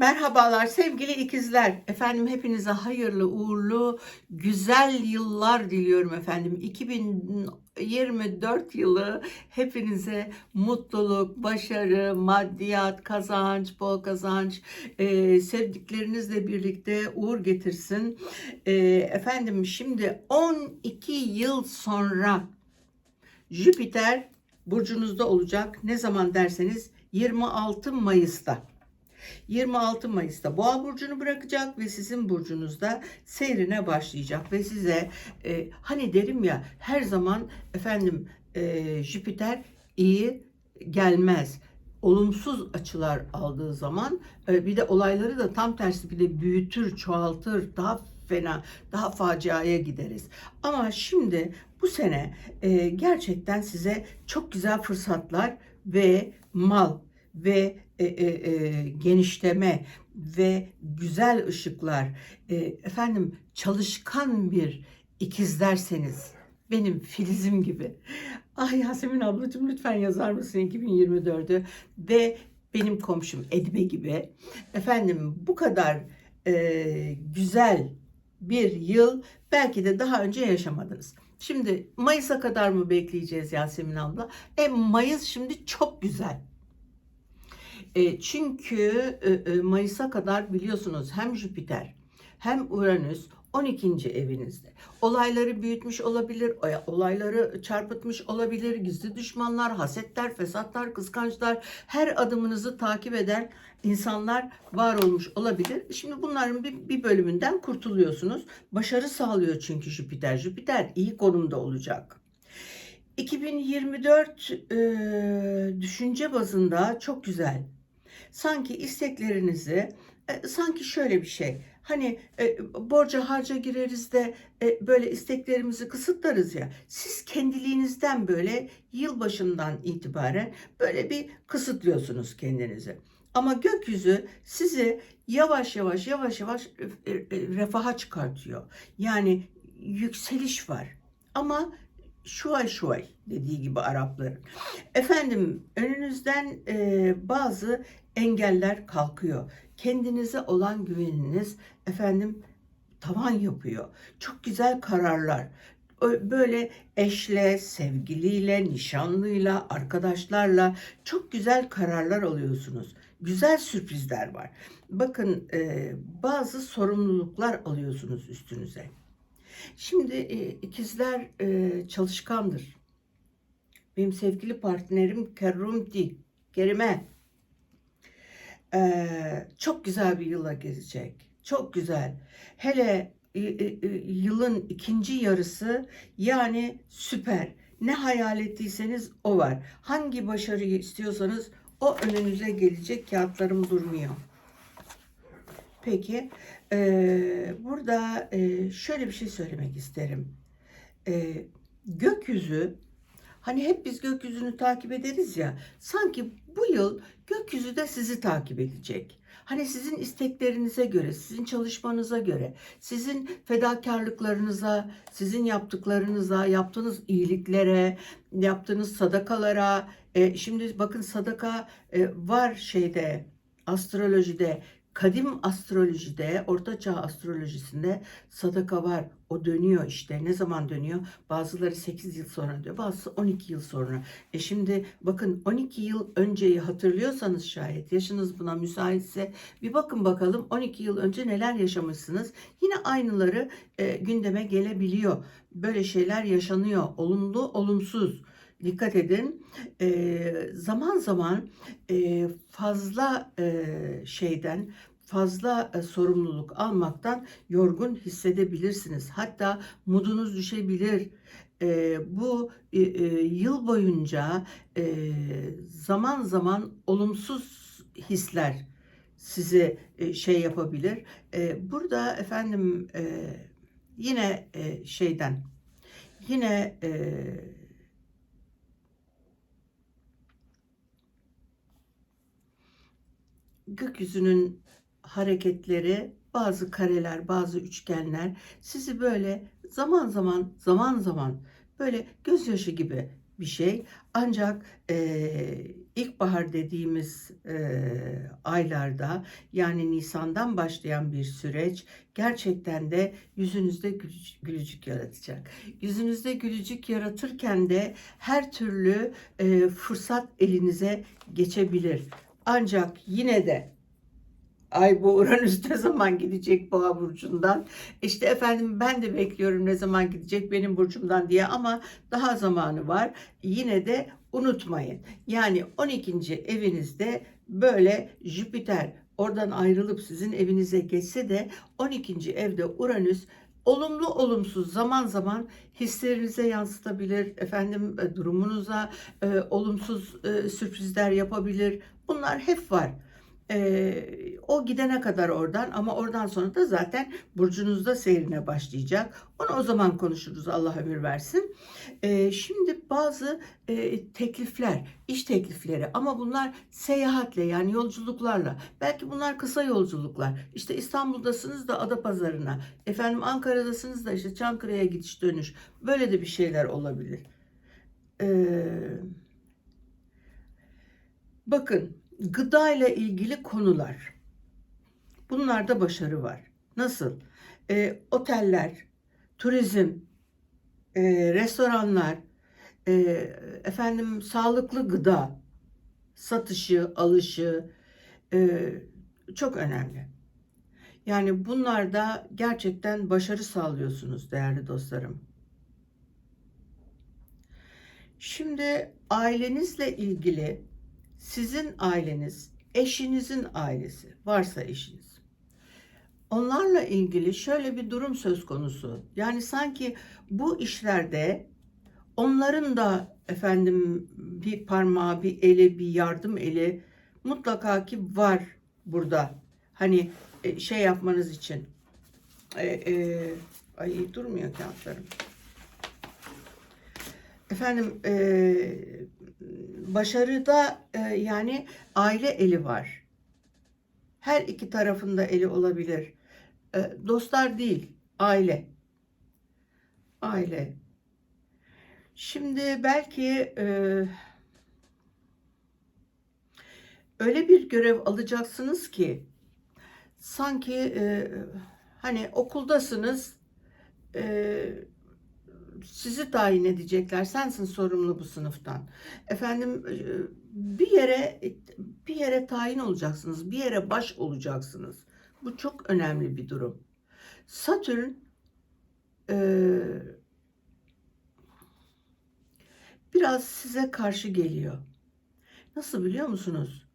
Merhabalar sevgili ikizler. Efendim hepinize hayırlı, uğurlu, güzel yıllar diliyorum efendim. 2024 yılı hepinize mutluluk, başarı, maddiyat, kazanç, bol kazanç, e, sevdiklerinizle birlikte uğur getirsin. E, efendim şimdi 12 yıl sonra Jüpiter burcunuzda olacak. Ne zaman derseniz 26 Mayıs'ta. 26 Mayıs'ta Boğa burcunu bırakacak ve sizin burcunuzda seyrine başlayacak ve size e, hani derim ya her zaman efendim e, Jüpiter iyi gelmez. Olumsuz açılar aldığı zaman e, bir de olayları da tam tersi bir de büyütür, çoğaltır, daha fena, daha faciaya gideriz. Ama şimdi bu sene e, gerçekten size çok güzel fırsatlar ve mal ve e, e, e, genişleme ve güzel ışıklar e, efendim çalışkan bir ikizlerseniz benim Filizim gibi. Ah Yasemin ablacığım lütfen yazar mısın 2024'ü ve benim komşum Edibe gibi. Efendim bu kadar e, güzel bir yıl belki de daha önce yaşamadınız. Şimdi Mayıs'a kadar mı bekleyeceğiz Yasemin abla? E Mayıs şimdi çok güzel. E, çünkü e, e, Mayıs'a kadar biliyorsunuz hem Jüpiter hem Uranüs 12. evinizde. Olayları büyütmüş olabilir, olayları çarpıtmış olabilir, gizli düşmanlar, hasetler, fesatlar, kıskançlar, her adımınızı takip eden insanlar var olmuş olabilir. Şimdi bunların bir, bir bölümünden kurtuluyorsunuz. Başarı sağlıyor çünkü Jüpiter. Jüpiter iyi konumda olacak. 2024 e, düşünce bazında çok güzel sanki isteklerinizi e, sanki şöyle bir şey hani e, borca harca gireriz de e, böyle isteklerimizi kısıtlarız ya siz kendiliğinizden böyle yılbaşından itibaren böyle bir kısıtlıyorsunuz kendinizi. Ama gökyüzü sizi yavaş yavaş yavaş yavaş e, e, refaha çıkartıyor. Yani yükseliş var. Ama şuay şuay dediği gibi Arapların. Efendim önünüzden e, bazı engeller kalkıyor. Kendinize olan güveniniz efendim tavan yapıyor. Çok güzel kararlar. Böyle eşle, sevgiliyle, nişanlıyla, arkadaşlarla çok güzel kararlar alıyorsunuz. Güzel sürprizler var. Bakın e, bazı sorumluluklar alıyorsunuz üstünüze. Şimdi e, ikizler e, çalışkandır. Benim sevgili partnerim Kerumti, Kerime ee, çok güzel bir yıla gezecek. Çok güzel. Hele e, e, e, yılın ikinci yarısı yani süper. Ne hayal ettiyseniz o var. Hangi başarıyı istiyorsanız o önünüze gelecek. Kağıtlarım durmuyor. Peki e, burada e, şöyle bir şey söylemek isterim. E, gökyüzü Hani hep biz gökyüzünü takip ederiz ya. Sanki bu yıl gökyüzü de sizi takip edecek. Hani sizin isteklerinize göre, sizin çalışmanıza göre, sizin fedakarlıklarınıza, sizin yaptıklarınıza, yaptığınız iyiliklere, yaptığınız sadakalara. E, şimdi bakın sadaka e, var şeyde astrolojide kadim astrolojide, ortaçağ astrolojisinde sadaka var. O dönüyor işte. Ne zaman dönüyor? Bazıları 8 yıl sonra diyor. Bazısı 12 yıl sonra. E şimdi bakın 12 yıl önceyi hatırlıyorsanız şayet yaşınız buna müsaitse bir bakın bakalım 12 yıl önce neler yaşamışsınız. Yine aynıları e, gündeme gelebiliyor. Böyle şeyler yaşanıyor. Olumlu, olumsuz dikkat edin. E, zaman zaman e, fazla e, şeyden fazla e, sorumluluk almaktan yorgun hissedebilirsiniz. Hatta modunuz düşebilir. E, bu e, e, yıl boyunca e, zaman zaman olumsuz hisler sizi e, şey yapabilir. E, burada efendim e, yine e, şeyden yine e, gökyüzünün hareketleri, bazı kareler, bazı üçgenler sizi böyle zaman zaman zaman zaman böyle gözyaşı gibi bir şey. Ancak e, ilkbahar dediğimiz e, aylarda yani Nisan'dan başlayan bir süreç gerçekten de yüzünüzde gülücük, gülücük yaratacak. Yüzünüzde gülücük yaratırken de her türlü e, fırsat elinize geçebilir. Ancak yine de Ay bu Uranüs ne zaman gidecek boğa burcundan? İşte efendim ben de bekliyorum ne zaman gidecek benim burcumdan diye ama daha zamanı var. Yine de unutmayın. Yani 12. evinizde böyle Jüpiter oradan ayrılıp sizin evinize geçse de 12. evde Uranüs olumlu olumsuz zaman zaman hislerinize yansıtabilir. Efendim e, durumunuza e, olumsuz e, sürprizler yapabilir. Bunlar hep var. Ee, o gidene kadar oradan ama oradan sonra da zaten burcunuzda seyrine başlayacak. Onu o zaman konuşuruz Allah ömür versin. Ee, şimdi bazı e, teklifler, iş teklifleri ama bunlar seyahatle yani yolculuklarla. Belki bunlar kısa yolculuklar. İşte İstanbul'dasınız da Adapazarı'na. Efendim Ankara'dasınız da işte Çankırı'ya gidiş dönüş. Böyle de bir şeyler olabilir. Ee, bakın gıda ile ilgili konular. Bunlarda başarı var. Nasıl? E, oteller, turizm, e, restoranlar, e, efendim sağlıklı gıda satışı, alışı e, çok önemli. Yani bunlarda gerçekten başarı sağlıyorsunuz değerli dostlarım. Şimdi ailenizle ilgili sizin aileniz, eşinizin ailesi, varsa eşiniz. Onlarla ilgili şöyle bir durum söz konusu. Yani sanki bu işlerde onların da efendim bir parmağı, bir eli, bir yardım eli mutlaka ki var burada. Hani e, şey yapmanız için. E, e, ay durmuyor kağıtlarım. Efendim e, başarıda e, yani aile eli var. Her iki tarafında eli olabilir. E, dostlar değil, aile. Aile. Şimdi belki e, öyle bir görev alacaksınız ki sanki e, hani okuldasınız e, sizi tayin edecekler. Sensin sorumlu bu sınıftan. Efendim e, bir yere bir yere tayin olacaksınız. Bir yere baş olacaksınız. Bu çok önemli bir durum. Satürn e, biraz size karşı geliyor. Nasıl biliyor musunuz?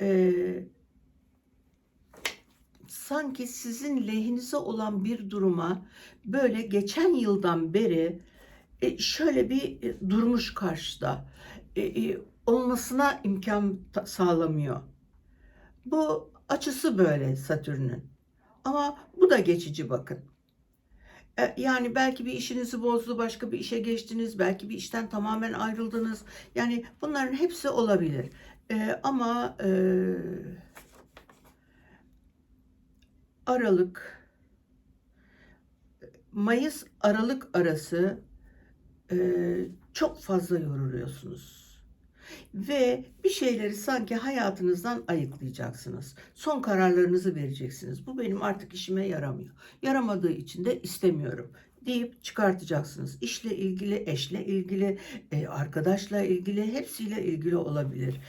Eee sanki sizin lehinize olan bir duruma böyle geçen yıldan beri e, şöyle bir e, durmuş karşıda e, olmasına imkan sağlamıyor. Bu açısı böyle Satürn'ün. Ama bu da geçici bakın. Yani belki bir işinizi bozdu, başka bir işe geçtiniz, belki bir işten tamamen ayrıldınız. Yani bunların hepsi olabilir. Ama e, Aralık, Mayıs Aralık arası e, çok fazla yoruluyorsunuz. Ve bir şeyleri sanki hayatınızdan ayıklayacaksınız. Son kararlarınızı vereceksiniz. Bu benim artık işime yaramıyor. Yaramadığı için de istemiyorum deyip çıkartacaksınız. İşle ilgili, eşle ilgili, e, arkadaşla ilgili, hepsiyle ilgili olabilir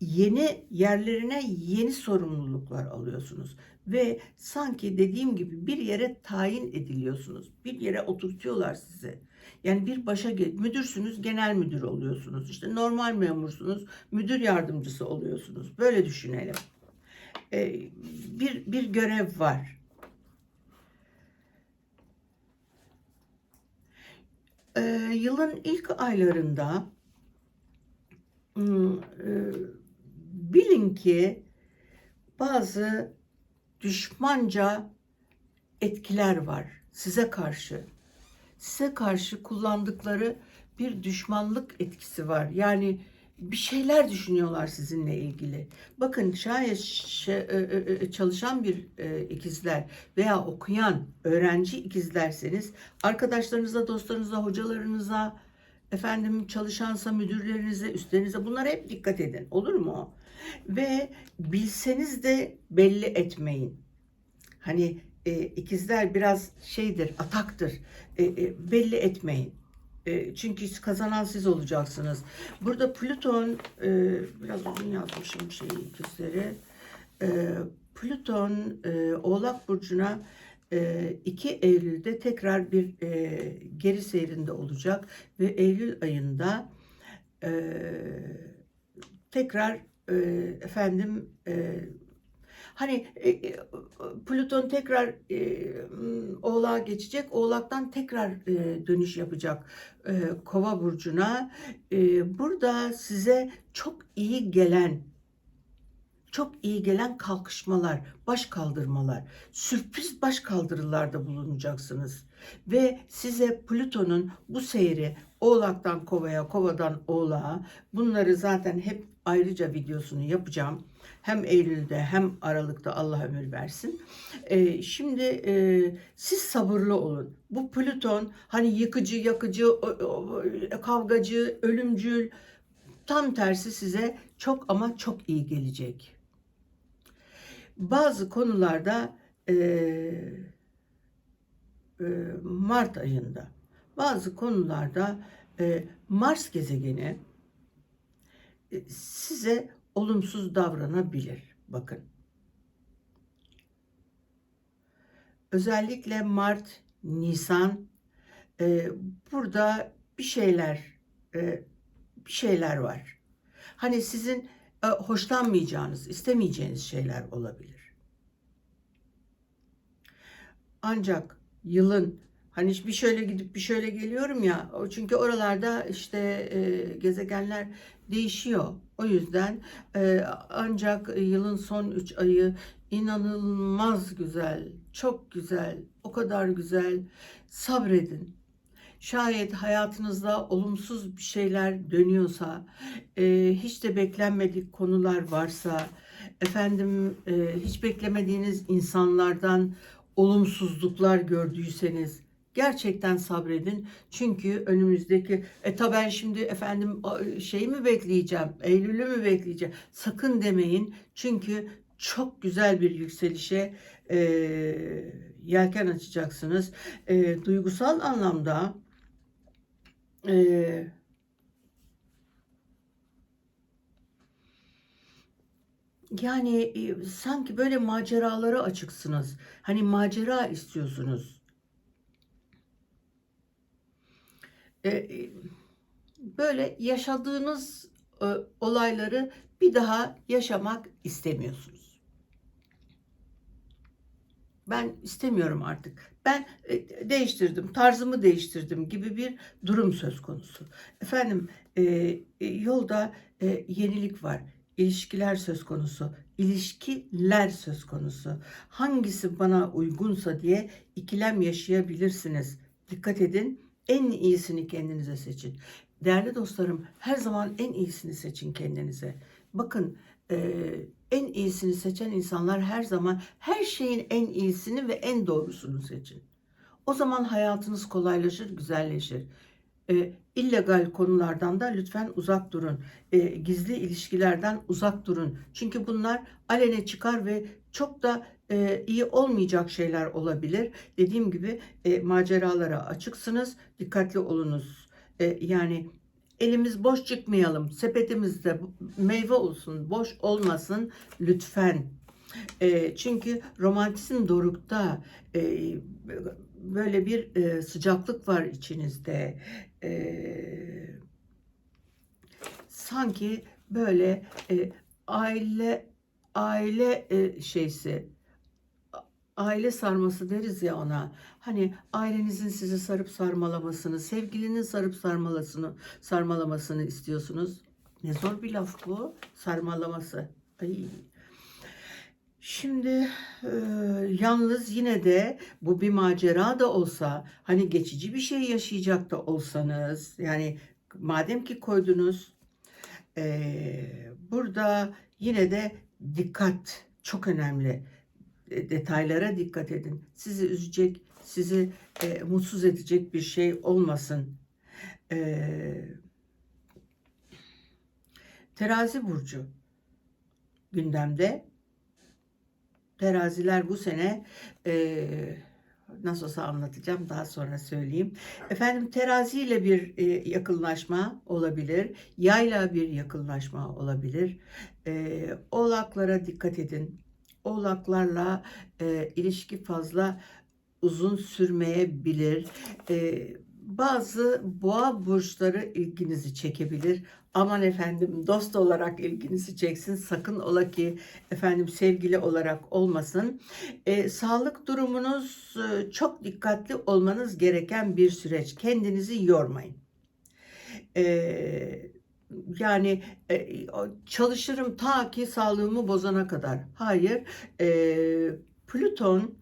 yeni yerlerine yeni sorumluluklar alıyorsunuz ve sanki dediğim gibi bir yere tayin ediliyorsunuz. Bir yere oturtuyorlar sizi. Yani bir başa müdürsünüz, genel müdür oluyorsunuz. İşte normal memursunuz, müdür yardımcısı oluyorsunuz. Böyle düşünelim. Ee, bir bir görev var. Ee, yılın ilk aylarında e, bilin ki bazı düşmanca etkiler var size karşı. Size karşı kullandıkları bir düşmanlık etkisi var. Yani bir şeyler düşünüyorlar sizinle ilgili. Bakın şayet e, e, e, çalışan bir ikizler veya okuyan öğrenci ikizlerseniz arkadaşlarınıza, dostlarınıza, hocalarınıza efendim çalışansa müdürlerinize, üstlerinize bunlara hep dikkat edin. Olur mu? Ve bilseniz de belli etmeyin. Hani e, ikizler biraz şeydir, ataktır. E, e, belli etmeyin. E, çünkü kazanan siz olacaksınız. Burada Plüton, e, biraz uzun yazmışım şeyi ikizleri. E, Plüton e, Oğlak Burcu'na 2 Eylül'de tekrar bir geri seyrinde olacak ve Eylül ayında tekrar efendim hani e, e, Plüton tekrar Oğlak'a geçecek. Oğlak'tan tekrar dönüş yapacak Kova burcuna. Burada size çok iyi gelen çok iyi gelen kalkışmalar, baş kaldırmalar, sürpriz baş kaldırılarda bulunacaksınız. Ve size Plüton'un bu seyri Oğlak'tan Kova'ya, Kova'dan Oğlak'a bunları zaten hep ayrıca videosunu yapacağım. Hem Eylül'de hem Aralık'ta Allah ömür versin. Ee, şimdi e, siz sabırlı olun. Bu Plüton hani yıkıcı, yakıcı, kavgacı, ölümcül tam tersi size çok ama çok iyi gelecek. Bazı konularda e, e, Mart ayında bazı konularda e, Mars gezegeni e, size olumsuz davranabilir. Bakın. Özellikle Mart, Nisan e, burada bir şeyler e, bir şeyler var. Hani sizin hoşlanmayacağınız, istemeyeceğiniz şeyler olabilir. Ancak yılın hani bir şöyle gidip bir şöyle geliyorum ya çünkü oralarda işte e, gezegenler değişiyor. O yüzden e, ancak yılın son 3 ayı inanılmaz güzel, çok güzel, o kadar güzel. Sabredin. Şayet hayatınızda olumsuz bir şeyler dönüyorsa, e, hiç de beklenmedik konular varsa, efendim e, hiç beklemediğiniz insanlardan olumsuzluklar gördüyseniz gerçekten sabredin. Çünkü önümüzdeki e ta ben şimdi efendim şeyi mi bekleyeceğim? Eylül'ü mü bekleyeceğim? Sakın demeyin. Çünkü çok güzel bir yükselişe e, yelken açacaksınız. E, duygusal anlamda e, yani e, sanki böyle maceralara açıksınız. Hani macera istiyorsunuz. E, e, böyle yaşadığınız e, olayları bir daha yaşamak istemiyorsunuz. Ben istemiyorum artık. Ben e, değiştirdim, tarzımı değiştirdim gibi bir durum söz konusu. Efendim e, e, yolda e, yenilik var. İlişkiler söz konusu. İlişkiler söz konusu. Hangisi bana uygunsa diye ikilem yaşayabilirsiniz. Dikkat edin. En iyisini kendinize seçin. Değerli dostlarım, her zaman en iyisini seçin kendinize. Bakın, e, en iyisini seçen insanlar her zaman her şeyin en iyisini ve en doğrusunu seçin. O zaman hayatınız kolaylaşır, güzelleşir. E, illegal konulardan da lütfen uzak durun. E, gizli ilişkilerden uzak durun. Çünkü bunlar alene çıkar ve çok da e, iyi olmayacak şeyler olabilir. Dediğim gibi e, maceralara açıksınız. Dikkatli olunuz. E, yani elimiz boş çıkmayalım. Sepetimizde meyve olsun, boş olmasın lütfen. E, çünkü romantizm dorukta e, böyle bir e, sıcaklık var içinizde. E, sanki böyle e, aile aile e, şeysi aile sarması deriz ya ona. Hani ailenizin sizi sarıp sarmalamasını, sevgilinin sarıp sarmalasını, sarmalamasını istiyorsunuz. Ne zor bir laf bu. Sarmalaması. Ay. Şimdi e, yalnız yine de bu bir macera da olsa hani geçici bir şey yaşayacak da olsanız yani madem ki koydunuz e, burada yine de dikkat çok önemli. E, detaylara dikkat edin. Sizi üzecek, sizi e, mutsuz edecek bir şey olmasın. Ee, terazi burcu gündemde. Teraziler bu sene e, nasıl olsa anlatacağım daha sonra söyleyeyim. Efendim terazi ile bir e, yakınlaşma olabilir. Yayla bir yakınlaşma olabilir. E, oğlaklara dikkat edin. Oğlaklarla e, ilişki fazla uzun sürmeyebilir. E, bazı boğa burçları ilginizi çekebilir. Aman efendim dost olarak ilginizi çeksin. Sakın ola ki efendim sevgili olarak olmasın. E, sağlık durumunuz e, çok dikkatli olmanız gereken bir süreç. Kendinizi yormayın. E, yani e, çalışırım ta ki sağlığımı bozana kadar. Hayır. E, Plüton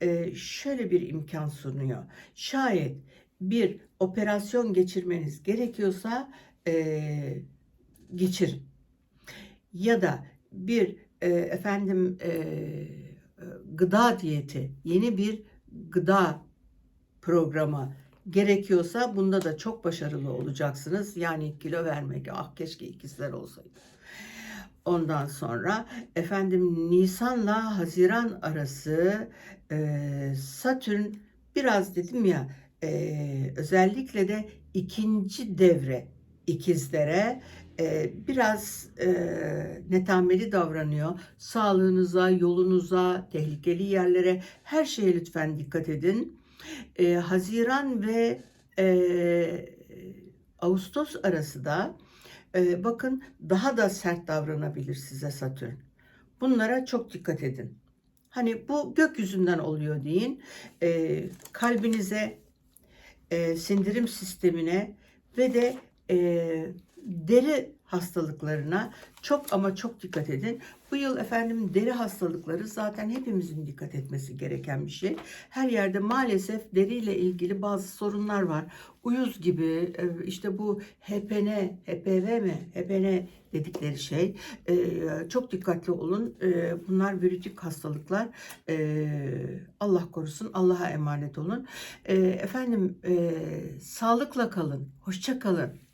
e, şöyle bir imkan sunuyor. Şayet bir operasyon geçirmeniz gerekiyorsa e, geçirin. Ya da bir efendim gıda diyeti, yeni bir gıda programı gerekiyorsa bunda da çok başarılı olacaksınız. Yani kilo vermek, ah keşke ikizler olsaydı. Ondan sonra efendim Nisan'la Haziran arası e, Satürn biraz dedim ya e, özellikle de ikinci devre ikizlere e, biraz e, netameli davranıyor. Sağlığınıza, yolunuza, tehlikeli yerlere her şeye lütfen dikkat edin. E, Haziran ve e, Ağustos arası da e, bakın daha da sert davranabilir size Satürn. Bunlara çok dikkat edin. Hani bu gökyüzünden oluyor deyin. E, kalbinize, e, sindirim sistemine ve de e, deri hastalıklarına çok ama çok dikkat edin. Bu yıl efendim deri hastalıkları zaten hepimizin dikkat etmesi gereken bir şey. Her yerde maalesef deriyle ilgili bazı sorunlar var. Uyuz gibi e, işte bu HPN, HPV mi? HPN dedikleri şey. E, çok dikkatli olun. E, bunlar virütik hastalıklar. Allah korusun. Allah'a emanet olun. Efendim sağlıkla kalın. Hoşça kalın.